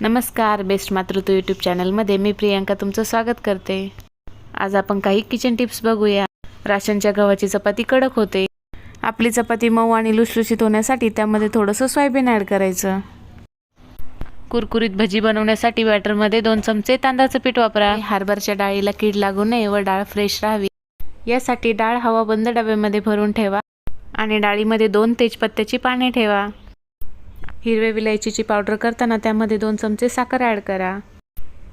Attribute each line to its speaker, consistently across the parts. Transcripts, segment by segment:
Speaker 1: नमस्कार बेस्ट मातृत्व यूट्यूब चॅनलमध्ये मी प्रियांका तुमचं स्वागत करते. आज आपण काही किचन टिप्स बघूया. राशनच्या गव्हाची चपाती कडक होते. आपली चपाती मऊ आणि लुसलुशीत होण्यासाठी त्यामध्ये थोडंसं सोयाबीन ॲड करायचं. कुरकुरीत भजी बनवण्यासाठी बॅटरमध्ये दोन चमचे तांदळाचं पीठ वापरा. हार्बरच्या डाळीला कीड लागू नये व डाळ फ्रेश राहावी. यासाठी डाळ हवा बंद डब्यामध्ये भरून ठेवा. आणि डाळीमध्ये दोन तेजपत्त्याची पाने ठेवा. हिरव्या विलायचीची पावडर करताना त्यामध्ये दोन चमचे साखर ॲड करा.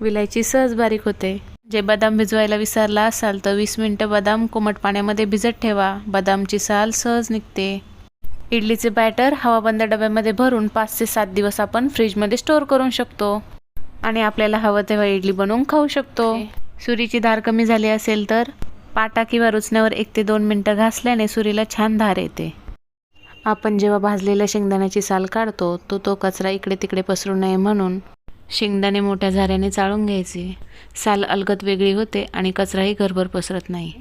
Speaker 1: विलायची सहज बारीक होते. जे बदाम भिजवायला विसरला असाल तर वीस मिनटं बदाम कोमट पाण्यामध्ये भिजत ठेवा. बदामची साल सहज निघते. इडलीचे बॅटर हवाबंद डब्यामध्ये भरून पाच ते सात दिवस आपण फ्रीजमध्ये स्टोअर करू शकतो. आणि आपल्याला हवं तेव्हा इडली बनवून खाऊ शकतो. सुरीची धार कमी झाली असेल तर पाटा किंवा रुचण्यावर एक ते दोन मिनटं घासल्याने सुरीला छान धार येते. आपण जेव्हा भाजलेल्या शेंगदाण्याची साल काढतो तो तो कचरा इकडे तिकडे पसरू नये म्हणून शेंगदाणे मोठ्या झाऱ्याने चाळून घ्यायचे. साल अलगद वेगळी होते आणि कचराही घरभर पसरत नाही.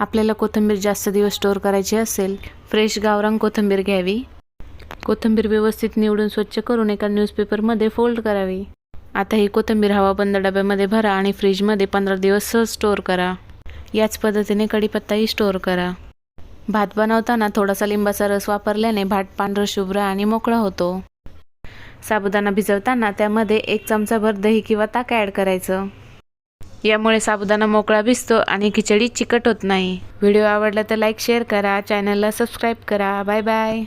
Speaker 1: आपल्याला कोथिंबीर जास्त दिवस स्टोअर करायची असेल फ्रेश गावरांग कोथिंबीर घ्यावी. कोथिंबीर व्यवस्थित निवडून स्वच्छ करून एका न्यूजपेपरमध्ये फोल्ड करावी. आता ही कोथिंबीर हवाबंद डब्यामध्ये भरा आणि फ्रीजमध्ये पंधरा दिवस सहज स्टोअर करा. याच पद्धतीने कढीपत्ताही स्टोअर करा. भात बनवताना थोडासा लिंबाचा रस वापरल्याने भात पांढरं शुभ्र आणि मोकळा होतो. साबुदाणा भिजवताना त्यामध्ये एक चमचाभर दही किंवा ताक ॲड करायचं. यामुळे साबुदाणा मोकळा भिजतो आणि खिचडी चिकट होत नाही. व्हिडिओ आवडला तर लाईक शेअर करा. चॅनलला सबस्क्राईब करा. Bye bye.